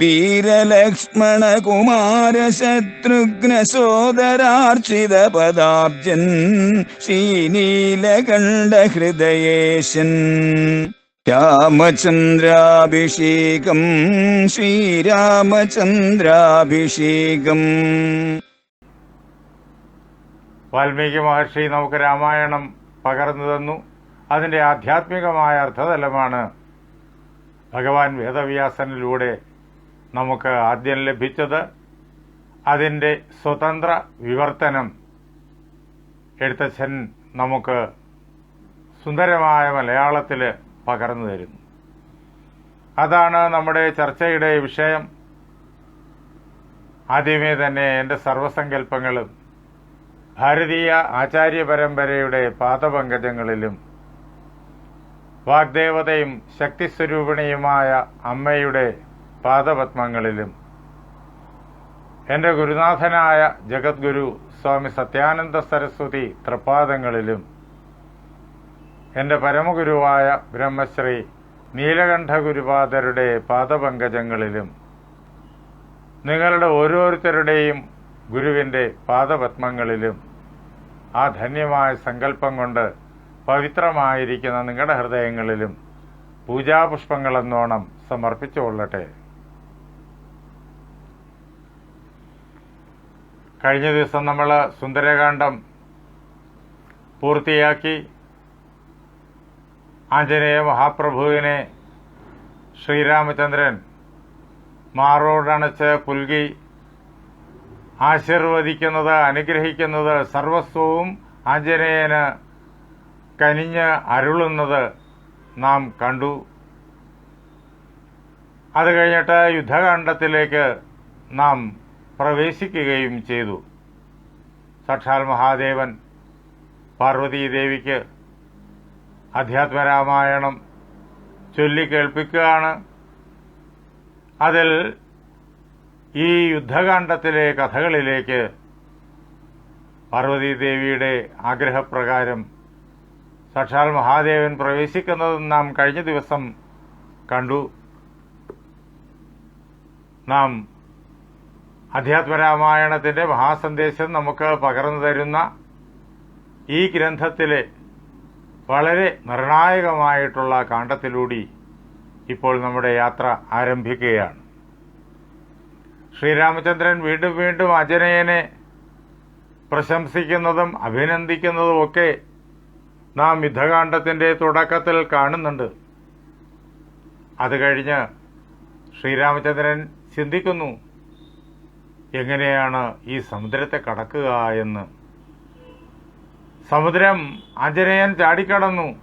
വീരലക്ഷ്മണ കുമാര ശത്രുഘ്ന സോദരാർച്ചിത പദാബ്ജൻ ശ്രീനീലകണ്ഠ ഹൃദയേശൻ രാമചന്ദ്രാഭിഷേകം ശ്രീരാമചന്ദ്രാഭിഷേകം. വാൽമീകി മഹർഷി നമുക്ക് രാമായണം പകർന്നു തന്നു. അതിന്റെ ആധ്യാത്മികമായ അർത്ഥതലമാണ് ഭഗവാൻ വേദവ്യാസനിലൂടെ നമുക്ക് ആദ്യം ലഭിച്ചത് അതിന്റെ സ്വതന്ത്ര വിവർത്തനം. എഴുത്തച്ഛൻ നമുക്ക് സുന്ദരമായ മലയാളത്തിൽ പകർന്നു തരുന്നു. അതാണ് നമ്മുടെ ചർച്ചയുടെ വിഷയം. ആദ്യമേ തന്നെ എന്റെ സർവസങ്കല്പങ്ങളും ഭാരതീയ ആചാര്യ പരമ്പരയുടെ പാദപങ്കജങ്ങളിലും വാഗ്ദേവതയും ശക്തിസ്വരൂപിണിയുമായ അമ്മയുടെ പാദപത്മങ്ങളിലും. എന്റെ ഗുരുനാഥനായ ജഗദ്ഗുരു സ്വാമി സത്യാനന്ദ സരസ്വതി തൃപ്പാദങ്ങളിലും എന്റെ പരമഗുരുവായ ബ്രഹ്മശ്രീ നീലകണ്ഠ ഗുരുപാദരുടെ പാദപങ്കജങ്ങളിലും. നിങ്ങളുടെ ഓരോരുത്തരുടെയും ഗുരുവിന്റെ പാദപത്മങ്ങളിലും. ആ ധന്യമായ സങ്കല്പം കൊണ്ട് പവിത്രമായിരിക്കുന്ന നിങ്ങളുടെ ഹൃദയങ്ങളിലും പൂജാപുഷ്പങ്ങളെന്നോണം സമർപ്പിച്ചുകൊള്ളട്ടെ. കഴിഞ്ഞ ദിവസം നമ്മൾ സുന്ദരകാന്ഡം പൂർത്തിയാക്കി ആഞ്ജനേയ മഹാപ്രഭുവിനെ ശ്രീരാമചന്ദ്രൻ മാറോടണച്ച് പുൽകി ആശീർവദിക്കുന്നത് അനുഗ്രഹിക്കുന്നത് സർവസ്വവും ആഞ്ജനേയന് കനിഞ്ഞ് അരുളുന്നത് നാം കണ്ടു. അത് കഴിഞ്ഞിട്ട് യുദ്ധകാണ്ഡത്തിലേക്ക് നാം പ്രവേശിക്കുകയും ചെയ്തു. സാക്ഷാൽ മഹാദേവൻ പാർവതീദേവിക്ക് അധ്യാത്മരാമായണം ചൊല്ലിക്കേൾപ്പിക്കുകയാണ് അതിൽ ഈ യുദ്ധകാണ്ഡത്തിലെ കഥകളിലേക്ക് പാർവതീദേവിയുടെ ആഗ്രഹപ്രകാരം സാക്ഷാൽ മഹാദേവൻ പ്രവേശിക്കുന്നത് നാം കഴിഞ്ഞ ദിവസം കണ്ടു. നാം അധ്യാത്മരാമായണത്തിന്റെ മഹാസന്ദേശം നമുക്ക് പകർന്നു തരുന്ന ഈ ഗ്രന്ഥത്തിലെ വളരെ നിർണായകമായിട്ടുള്ള കാണ്ഡത്തിലൂടി ഇപ്പോൾ നമ്മുടെ യാത്ര ആരംഭിക്കുകയാണ്. ശ്രീരാമചന്ദ്രൻ വീണ്ടും വീണ്ടും അജനയനെ പ്രശംസിക്കുന്നതും അഭിനന്ദിക്കുന്നതും ഒക്കെ നാം യുദ്ധകാന്ഡത്തിന്റെ തുടക്കത്തിൽ കാണുന്നുണ്ട്. അത് കഴിഞ്ഞ് ശ്രീരാമചന്ദ്രൻ ചിന്തിക്കുന്നു എങ്ങനെയാണ് ഈ സമുദ്രത്തെ കടക്കുക എന്ന്. സമുദ്രം ആഞ്ജനേയൻ ചാടിക്കടന്നു.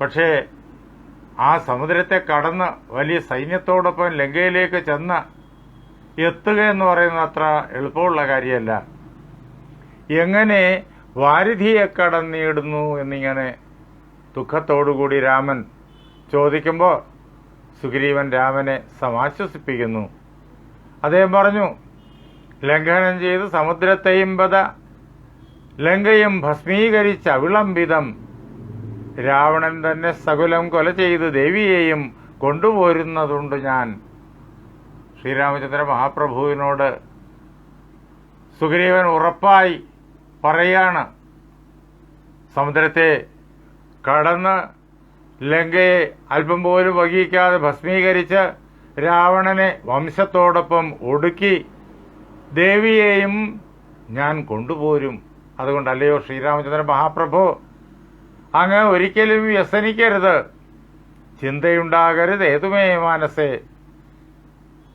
പക്ഷേ ആ സമുദ്രത്തെ കടന്ന് വലിയ സൈന്യത്തോടൊപ്പം ലങ്കയിലേക്ക് ചെന്ന് എത്തുക എന്ന് പറയുന്നത് അത്ര എളുപ്പമുള്ള കാര്യമല്ല. എങ്ങനെ വാരിധിയെ കടന്നിടുന്നു എന്നിങ്ങനെ ദുഃഖത്തോടുകൂടി രാമൻ ചോദിക്കുമ്പോൾ സുഗ്രീവൻ രാമനെ സമാശ്വസിപ്പിക്കുന്നു. അദ്ദേഹം പറഞ്ഞു ലംഘനം ചെയ്ത് സമുദ്രത്തെയും പത ലങ്കയും ഭസ്മീകരിച്ച അവിളംബിതം രാവണൻ തന്നെ സകുലം കൊല ചെയ്ത് ദേവിയെയും കൊണ്ടുപോരുന്നതുണ്ട് ഞാൻ. ശ്രീരാമചന്ദ്ര മഹാപ്രഭുവിനോട് സുഗ്രീവൻ ഉറപ്പായി പറയാണ് സമുദ്രത്തെ കടന്ന് ലങ്കയെ അല്പം പോലും വകിക്കാതെ ഭസ്മീകരിച്ച് രാവണനെ വംശത്തോടൊപ്പം ഒടുക്കി ദേവിയെയും ഞാൻ കൊണ്ടുപോരും. അതുകൊണ്ടല്ലയോ ശ്രീരാമചന്ദ്രൻ മഹാപ്രഭു അങ്ങ് ഒരിക്കലും വ്യസനിക്കരുത്. ചിന്തയുണ്ടാകരുത് ഏതുമേ മനസ്സേ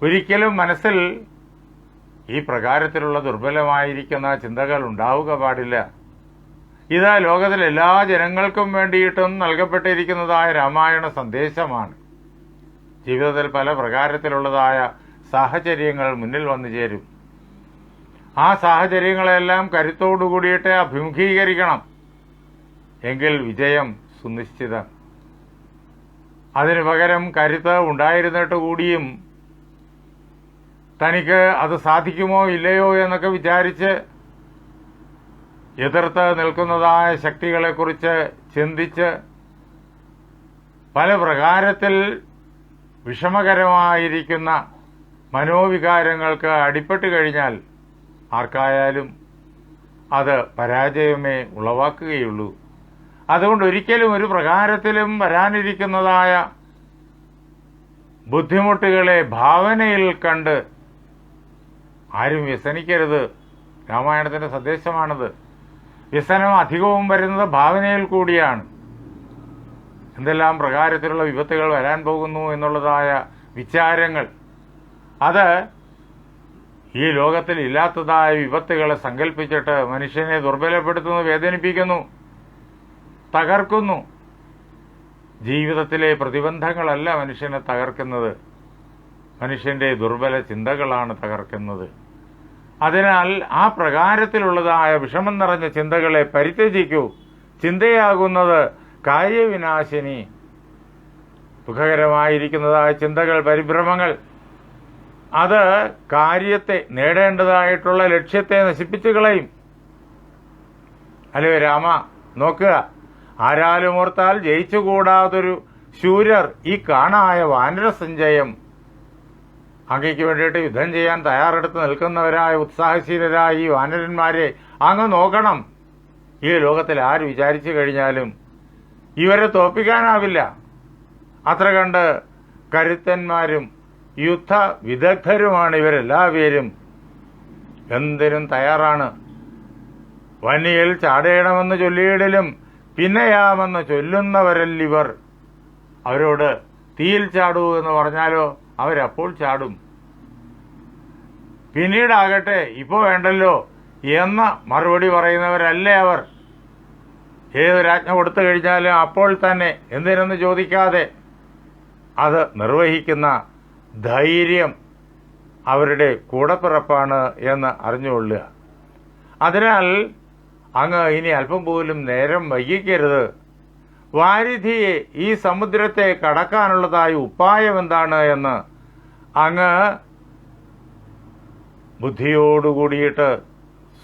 ഒരിക്കലും മനസ്സിൽ ഈ പ്രകാരത്തിലുള്ള ദുർബലമായിരിക്കുന്ന ചിന്തകൾ ഉണ്ടാവുക പാടില്ല. ഇത് ലോകത്തിലെ എല്ലാ ജനങ്ങൾക്കും വേണ്ടിയിട്ടും നൽകപ്പെട്ടിരിക്കുന്നതായ രാമായണ സന്ദേശമാണ്. ജീവിതത്തിൽ പല പ്രകാരത്തിലുള്ളതായ സാഹചര്യങ്ങൾ മുന്നിൽ വന്നു ചേരും. ആ സാഹചര്യങ്ങളെല്ലാം കരുത്തോടു കൂടിയിട്ട് അഭിമുഖീകരിക്കണം. എങ്കിൽ വിജയം സുനിശ്ചിതം. അതിനു പകരം കരുത്ത് ഉണ്ടായിരുന്നിട്ട് കൂടിയും തനിക്ക് അത് സാധിക്കുമോ ഇല്ലയോ എന്നൊക്കെ വിചാരിച്ച് എതിർത്ത് നിൽക്കുന്നതായ ശക്തികളെക്കുറിച്ച് ചിന്തിച്ച് പല പ്രകാരത്തിൽ വിഷമകരമായിരിക്കുന്ന മനോവികാരങ്ങൾക്ക് അടിപ്പെട്ട് കഴിഞ്ഞാൽ ആർക്കായാലും അത് പരാജയമേ ഉളവാക്കുകയുള്ളൂ. അതുകൊണ്ട് ഒരിക്കലും ഒരു പ്രകാരത്തിലും വരാനിരിക്കുന്നതായ ബുദ്ധിമുട്ടുകളെ ഭാവനയിൽ കണ്ട് ആരും വ്യസനിക്കരുത്. രാമായണത്തിന്റെ സന്ദേശമാണത്. വ്യസനം അധികവും വരുന്നത് ഭാവനയിൽ കൂടിയാണ്. എന്തെല്ലാം പ്രകാരത്തിലുള്ള വിപത്തുകൾ വരാൻ പോകുന്നു എന്നുള്ളതായ വിചാരങ്ങൾ. അത് ഈ ലോകത്തിൽ ഇല്ലാത്തതായ വിപത്തുകളെ സങ്കല്പിച്ചിട്ട് മനുഷ്യനെ ദുർബലപ്പെടുത്തുന്നു വേദനിപ്പിക്കുന്നു തകർക്കുന്നു. ജീവിതത്തിലെ പ്രതിബന്ധങ്ങളല്ല മനുഷ്യനെ തകർക്കുന്നത്. മനുഷ്യന്റെ ദുർബല ചിന്തകളാണ് തകർക്കുന്നത്. അതിനാൽ ആ പ്രകാരത്തിലുള്ളതായ വിഷമം നിറഞ്ഞ ചിന്തകളെ പരിത്യജിക്കൂ. ചിന്തയാകുന്നത് കാര്യവിനാശിനി. സുഖകരമായിരിക്കുന്നതായ ചിന്തകൾ പരിഭ്രമങ്ങൾ അത് കാര്യത്തെ നേടേണ്ടതായിട്ടുള്ള ലക്ഷ്യത്തെ നശിപ്പിച്ചു കളയും. അല്ലയോ രാമ? നോക്കുക. ആരാലും ഓർത്താൽ ജയിച്ചുകൂടാതൊരു ശൂരർ ഈ കാണായ വാനരസഞ്ചയം. അങ്ങയ്ക്ക് വേണ്ടിയിട്ട് യുദ്ധം ചെയ്യാൻ തയ്യാറെടുത്ത് നിൽക്കുന്നവരായ ഉത്സാഹശീലരായ ഈ വാനരന്മാരെ അങ്ങ് നോക്കണം. ഈ ലോകത്തിൽ ആര് വിചാരിച്ചു കഴിഞ്ഞാലും ഇവരെ തോപ്പിക്കാനാവില്ല അത്ര കണ്ട് കരുത്തന്മാരും യുദ്ധ വിദഗ്ധരുമാണ് ഇവരെല്ലാവരും. എന്തിനും തയ്യാറാണ്. വന്നിയിൽ ചാടയണമെന്ന് ചൊല്ലിയിടലും പിന്നെയാമെന്ന് ചൊല്ലുന്നവരല്ലിവർ അവരോട് തീയിൽ ചാടൂ എന്ന് പറഞ്ഞാലോ അവരപ്പോൾ ചാടും. പിന്നീടാകട്ടെ ഇപ്പോ വേണ്ടല്ലോ എന്ന മറുപടി പറയുന്നവരല്ലേ അവർ. ഏതൊരാജ്ഞ കൊടുത്തു കഴിഞ്ഞാലും അപ്പോൾ തന്നെ എന്തിനെന്ന് ചോദിക്കാതെ അത് നിർവഹിക്കുന്ന ധൈര്യം അവരുടെ കൂടപ്പിറപ്പാണ് എന്ന് അറിഞ്ഞുകൊള്ളുക. അതിനാൽ അങ്ങ് ഇനി അല്പം പോലും നേരം വൈകിക്കരുത്. വാരിധിയെ ഈ സമുദ്രത്തെ കടക്കാനുള്ളതായ ഉപായം എന്താണ് എന്ന് അങ്ങ് ബുദ്ധിയോടുകൂടിയിട്ട്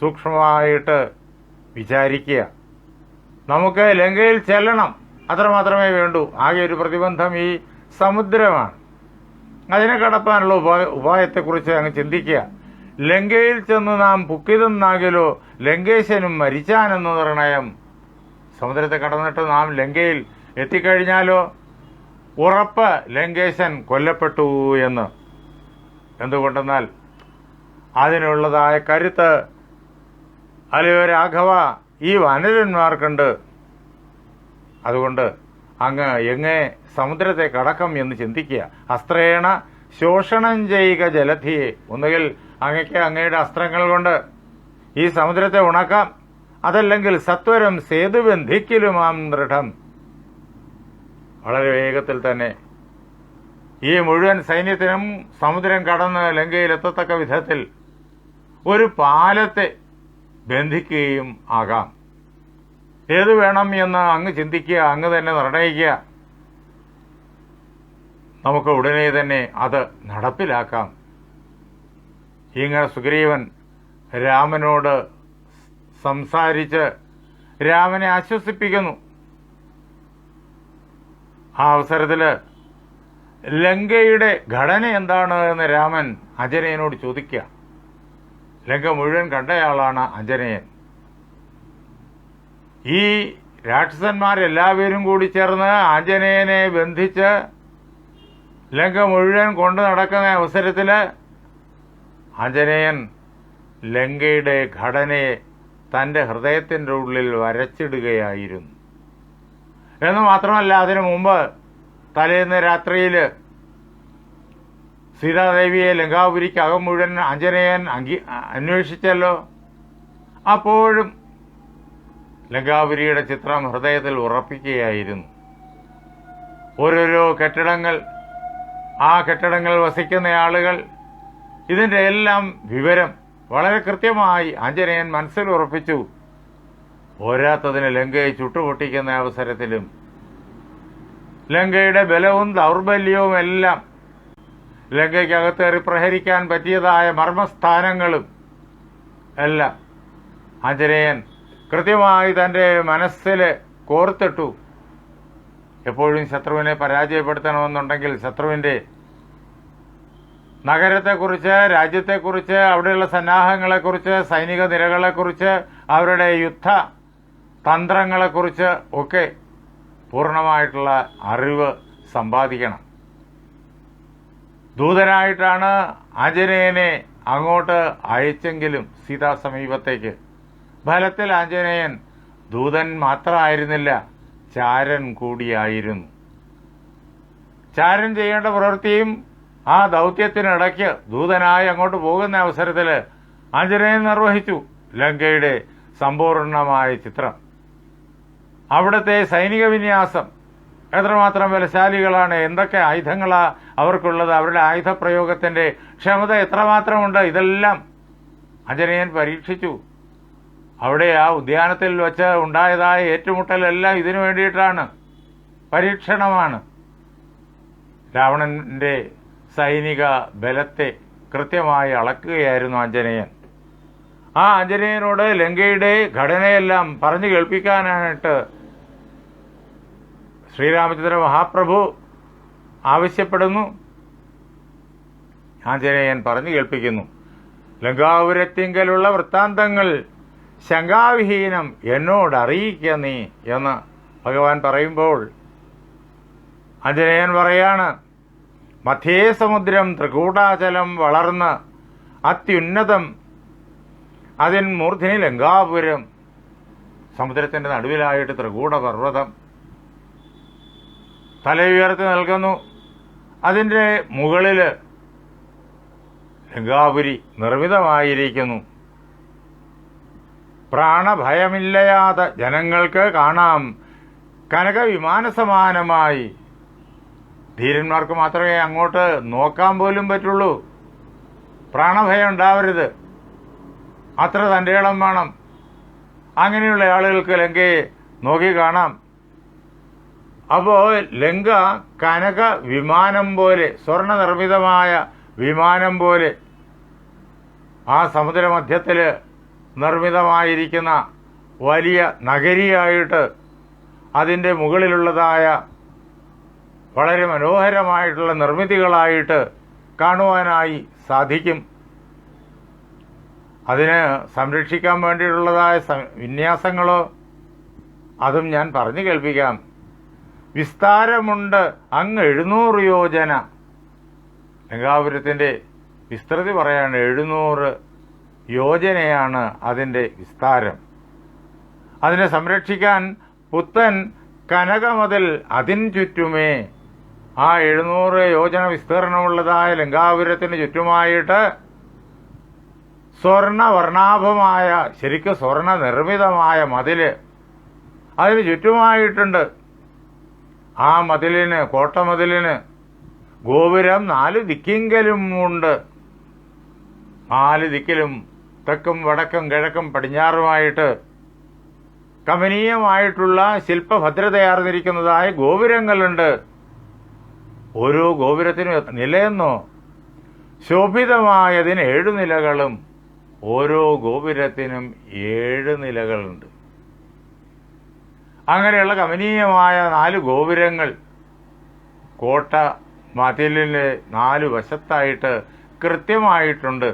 സൂക്ഷ്മമായിട്ട് വിചാരിക്കുക. നമുക്ക് ലങ്കയിൽ ചെല്ലണം. അത്രമാത്രമേ വേണ്ടൂ. ആകെ ഒരു പ്രതിബന്ധം ഈ സമുദ്രമാണ്. അതിനെ കടപ്പാനുള്ള ഉപായ ഉപായത്തെക്കുറിച്ച് അങ്ങ് ചിന്തിക്കുക. ലങ്കയിൽ ചെന്ന് നാം പുക്കിതെന്നാകിലോ ലങ്കേശനും മരിച്ചാനെന്ന നിർണയം. സമുദ്രത്തെ കടന്നിട്ട് നാം ലങ്കയിൽ എത്തിക്കഴിഞ്ഞാലോ ഉറപ്പ് ലങ്കേശൻ കൊല്ലപ്പെട്ടു എന്ന്. എന്തുകൊണ്ടെന്നാൽ അതിനുള്ളതായ കരുത്ത് അല്ലയോ രാഘവ? ഈ വനരന്മാർക്കുണ്ട് അതുകൊണ്ട് അങ്ങ് എങ്ങേ സമുദ്രത്തെ കടക്കം എന്ന് ചിന്തിക്കുക. അസ്ത്രേണ ശോഷണം ചെയ്യുക ജലധിയെ ഒന്നുകിൽ അങ്ങയ്ക്ക് അങ്ങയുടെ അസ്ത്രങ്ങൾ കൊണ്ട് ഈ സമുദ്രത്തെ ഉണക്കാം. അതല്ലെങ്കിൽ സത്വരം സേതുബന്ധിക്കലുമാം ദൃഢം. വളരെ വേഗത്തിൽ തന്നെ ഈ മുഴുവൻ സൈന്യത്തിനും സമുദ്രം കടന്ന് ലങ്കയിലെത്തത്തക്ക വിധത്തിൽ ഒരു പാലത്തെ ബന്ധിക്കുകയും ആകാം. ഏത് വേണം എന്ന് അങ്ങ് ചിന്തിക്കുക അങ്ങ് തന്നെ നിർണയിക്കുക. നമുക്ക് ഉടനെ തന്നെ അത് നടപ്പിലാക്കാം. ഇങ്ങനെ സുഗ്രീവൻ രാമനോട് സംസാരിച്ച് രാമനെ ആശ്വസിപ്പിക്കുന്നു. ആ അവസരത്തിൽ ലങ്കയുടെ ഘടന എന്താണ് എന്ന് രാമൻ അജനയനോട് ചോദിക്കുക. ലങ്ക മുഴുവൻ കണ്ടയാളാണ് അഞ്ജനയൻ. ഈ രാക്ഷസന്മാരെല്ലാവരും കൂടി ചേർന്ന് ആഞ്ജനേയനെ ബന്ധിച്ച് ലങ്ക മുഴുവൻ കൊണ്ടു നടക്കുന്ന അവസരത്തിൽ ആഞ്ജനേയൻ ലങ്കയുടെ ഘടനയെ തന്റെ ഹൃദയത്തിന്റെ ഉള്ളിൽ വരച്ചിടുകയായിരുന്നു. എന്ന് മാത്രമല്ല അതിനു മുമ്പ് തലേന്ന് രാത്രിയിൽ സീതാദേവിയെ ലങ്കാപുരിക്ക് അകം മുഴുവൻ അഞ്ജനേയൻ അങ്കി അന്വേഷിച്ചല്ലോ. അപ്പോഴും ലങ്കാപുരിയുടെ ചിത്രം ഹൃദയത്തിൽ ഉറപ്പിക്കുകയായിരുന്നു. ഓരോരോ കെട്ടിടങ്ങൾ ആ കെട്ടിടങ്ങൾ വസിക്കുന്ന ആളുകൾ ഇതിന്റെ എല്ലാം വിവരം വളരെ കൃത്യമായി ആഞ്ജനേയൻ മനസ്സിൽ ഉറപ്പിച്ചു. പോരാത്തതിന് ലങ്കയെ ചുട്ടുപൊട്ടിക്കുന്ന അവസരത്തിലും ലങ്കയുടെ ബലവും ദൗർബല്യവും എല്ലാം ലങ്കയ്ക്കകത്തേറി പ്രഹരിക്കാൻ പറ്റിയതായ മർമ്മസ്ഥാനങ്ങളും എല്ലാം ആഞ്ജനേയൻ കൃത്യമായി തന്റെ മനസ്സിൽ കോർത്തിട്ടു. എപ്പോഴും ശത്രുവിനെ പരാജയപ്പെടുത്തണമെന്നുണ്ടെങ്കിൽ ശത്രുവിന്റെ നഗരത്തെക്കുറിച്ച് രാജ്യത്തെക്കുറിച്ച് അവിടെയുള്ള സന്നാഹങ്ങളെക്കുറിച്ച് സൈനിക നിരകളെക്കുറിച്ച് അവരുടെ യുദ്ധ തന്ത്രങ്ങളെക്കുറിച്ച് ഒക്കെ പൂർണമായിട്ടുള്ള അറിവ് സമ്പാദിക്കണം. ദൂതനായിട്ടാണ് ആഞ്ജനേയനെ അങ്ങോട്ട് അയച്ചെങ്കിലും സീതാ സമീപത്തേക്ക്. ഫലത്തിൽ ആഞ്ജനേയൻ ദൂതൻ മാത്രമായിരുന്നില്ല ചാരൻ കൂടിയായിരുന്നു. ചാരൻ ചെയ്യേണ്ട പ്രവൃത്തിയും ആ ദൗത്യത്തിനിടയ്ക്ക് ദൂതനായി അങ്ങോട്ട് പോകുന്ന അവസരത്തിൽ ആഞ്ജനേയൻ നിർവഹിച്ചു ലങ്കയുടെ സമ്പൂർണമായ ചിത്രം. അവിടുത്തെ സൈനിക വിന്യാസം എത്രമാത്രം ബലശാലികളാണ് എന്തൊക്കെ ആയുധങ്ങളാണ് അവർക്കുള്ളത് അവരുടെ ആയുധ പ്രയോഗത്തിന്റെ ക്ഷമത എത്രമാത്രമുണ്ട് ഇതെല്ലാം അജനയൻ പരീക്ഷിച്ചു. അവിടെ ആ ഉദ്യാനത്തിൽ വച്ച് ഉണ്ടായതായ ഏറ്റുമുട്ടലെല്ലാം ഇതിനു വേണ്ടിയിട്ടാണ് പരീക്ഷണമാണ്. രാവണന്റെ സൈനിക ബലത്തെ കൃത്യമായി അളക്കുകയായിരുന്നു ആഞ്ജനേയൻ. ആ ആഞ്ജനേയനോട് ലങ്കയുടെ ഘടനയെല്ലാം പറഞ്ഞു കേൾപ്പിക്കാനായിട്ട് ശ്രീരാമചന്ദ്ര മഹാപ്രഭു ആവശ്യപ്പെടുന്നു. ആഞ്ജനേയൻ പറഞ്ഞു കേൾപ്പിക്കുന്നു. ലങ്കാപുരത്തിങ്കലുള്ള വൃത്താന്തങ്ങൾ ശങ്കാവിഹീനം എന്നോട് അറിയിക്ക നീ എന്ന് ഭഗവാൻ പറയുമ്പോൾ ആഞ്ജനേയൻ പറയാണ് മധ്യേ സമുദ്രം ത്രികൂടാചലം വളർന്ന് അത്യുന്നതം. അതിൻ മൂർധിനി ലങ്കാപുരം. സമുദ്രത്തിന്റെ നടുവിലായിട്ട് ത്രികൂട പർവതം തലയുയർത്തി നൽകുന്നു. അതിന്റെ മുകളിൽ ലങ്കാപുരി നിർമ്മിതമായിരിക്കുന്നു. പ്രാണഭയമില്ലയാതെ ജനങ്ങൾക്ക് കാണാം. കനക വിമാന സമാനമായി ധീരന്മാർക്ക് മാത്രമേ അങ്ങോട്ട് നോക്കാൻ പോലും പറ്റുള്ളൂ. പ്രാണഭയം ഉണ്ടാവരുത്. അത്ര തന്റെ ഇളം വേണം. അങ്ങനെയുള്ള ആളുകൾക്ക് ലങ്കയെ നോക്കി കാണാം. അപ്പോൾ ലങ്ക കനക വിമാനം പോലെ സ്വർണ നിർമ്മിതമായ വിമാനം പോലെ ആ സമുദ്രമധ്യത്തിൽ നിർമ്മിതമായിരിക്കുന്ന വലിയ നഗരിയായിട്ട് അതിന്റെ മുകളിലുള്ളതായ വളരെ മനോഹരമായിട്ടുള്ള നിർമ്മിതികളായിട്ട് കാണുവാനായി സാധിക്കും. അതിന് സംരക്ഷിക്കാൻ വേണ്ടിയിട്ടുള്ളതായ വിന്യാസങ്ങളോ അതും ഞാൻ പറഞ്ഞു കേൾപ്പിക്കാം. വിസ്താരമുണ്ട്. അങ്ങ് എഴുന്നൂറ് യോജന. ലങ്കാപുരത്തിന്റെ വിസ്തൃതി പറയാണ് എഴുന്നൂറ് യോജനയാണ് അതിന്റെ വിസ്താരം. അതിനെ സംരക്ഷിക്കാൻ പുത്തൻ കനകമതിൽ അതിൻ ചുറ്റുമേ. ആ എഴുന്നൂറ് യോജന വിസ്തീർണമുള്ളതായ ലങ്കാപുരത്തിന് ചുറ്റുമായിട്ട് സ്വർണവർണാഭമായ ശരിക്കും സ്വർണ നിർമ്മിതമായ മതിൽ അതിന് ചുറ്റുമായിട്ടുണ്ട്. ആ മതിലിന് കോട്ടമതിലിന് ഗോപുരം നാല് ദിക്കിങ്കലും ഉണ്ട്. നാല് ദിക്കിലും തെക്കും വടക്കും കിഴക്കും പടിഞ്ഞാറുമായിട്ട് കമനീയമായിട്ടുള്ള ശില്പഭദ്രതയാർന്നിരിക്കുന്നതായ ഗോപുരങ്ങളുണ്ട്. ഓരോ ഗോപുരത്തിനും നിലയെന്നോ? ശോഭിതമായതിന് ഏഴു നിലകളും. ഓരോ ഗോപുരത്തിനും ഏഴ് നിലകളുണ്ട്. അങ്ങനെയുള്ള കമനീയമായ നാല് ഗോപുരങ്ങൾ കോട്ട മതിലിന്റെ നാല് വശത്തായിട്ട് കൃത്യമായിട്ടുണ്ട്.